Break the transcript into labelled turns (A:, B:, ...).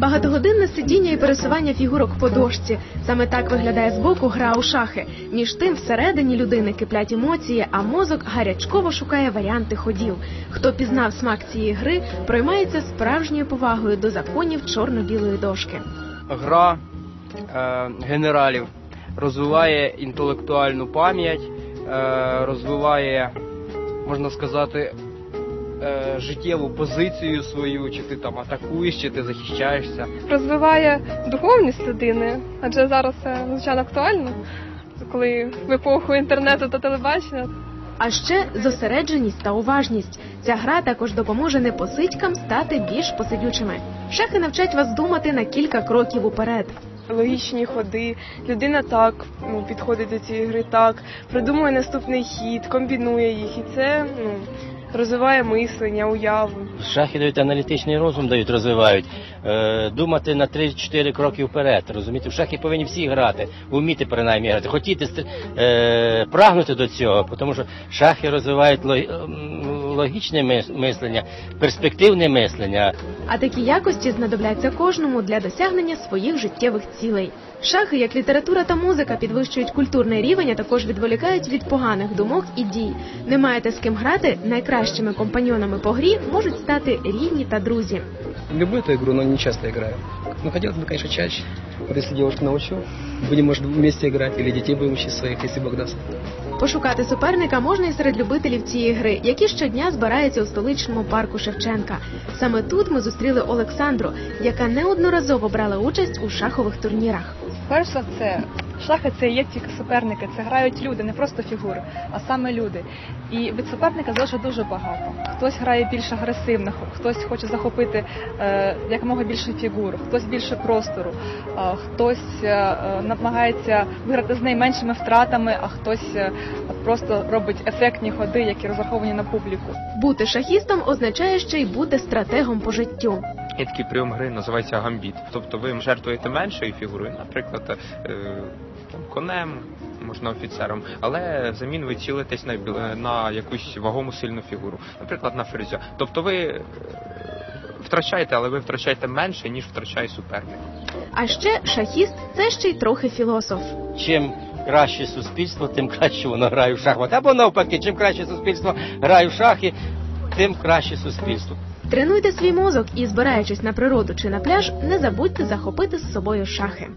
A: Багатогодинне сидіння і пересування фігурок по дошці. Саме так виглядає збоку гра у шахи. Між тим, всередині людини киплять емоції, а мозок гарячково шукає варіанти ходів. Хто пізнав смак цієї гри, проймається справжньою повагою до законів чорно-білої дошки.
B: гра е, генералів розвиває інтелектуальну пам'ять, е, розвиває, можна сказати, е, життєву позицію свою, чи ти там атакуєш, чи ти захищаєшся.
C: розвиває духовність людини, адже зараз це надзвичайно актуально, коли в епоху інтернету та телебачення.
A: А ще зосередженість та уважність. Ця гра також допоможе непосидькам стати більш посидючими. Шахи навчать вас думати на кілька кроків уперед.
D: логічні ходи. Людина так ну, підходить до цієї гри так, придумує наступний хід, комбінує їх, і це ну, розвиває мислення, уяву.
E: Шахи дають аналітичний розум, дають, розвивають. Е, думати на 3-4 кроки вперед. Розумієте, в шахи повинні всі грати, вміти принаймні грати, хотіти е, прагнути до цього, тому що шахи розвивають лог- м, логічне мис- мислення, перспективне мислення.
A: А такі якості знадобляться кожному для досягнення своїх життєвих цілей. Шахи, як література та музика, підвищують культурний рівень, а також відволікають від поганих думок і дій. Не маєте з ким грати, найкращими компаньонами по грі можуть стати рідні та друзі.
F: Люблю эту игру, но не часто играю. Ну, хотелось бы, конечно, чаще. Вот если девушку научу, будем, может, вместе играть, или детей будем учить своих, если Бог даст.
A: Пошукати суперника можна і серед любителів цієї гри, які щодня збираються у столичному парку Шевченка. Саме тут ми зустріли Олександру, яка неодноразово брала участь у шахових турнірах.
G: Перша все, шахи це є тільки суперники, це грають люди, не просто фігури, а саме люди. І від суперника залежить дуже багато. Хтось грає більш агресивно, хтось хоче захопити е, якомога більше фігур, хтось більше простору, а хтось е, е, намагається виграти з найменшими втратами, а хтось е, просто робить ефектні ходи, які розраховані на публіку.
A: Бути шахістом означає ще й бути стратегом по життю.
H: Є такий прийом гри, називається гамбіт. Тобто ви жертвуєте меншою фігурою, наприклад, е, там, конем, можна офіцером, але взамін ви цілитесь на, на якусь вагому сильну фігуру, наприклад, на ферзя. Тобто ви е, втрачаєте, але ви втрачаєте менше, ніж втрачає суперник.
A: А ще шахіст це ще й трохи філософ.
E: Чим краще суспільство, тим краще воно грає в шахмати. Або навпаки, чим краще суспільство грає в шахи, тим краще суспільство.
A: Тренуйте свій мозок і, збираючись на природу чи на пляж, не забудьте захопити з собою шахи.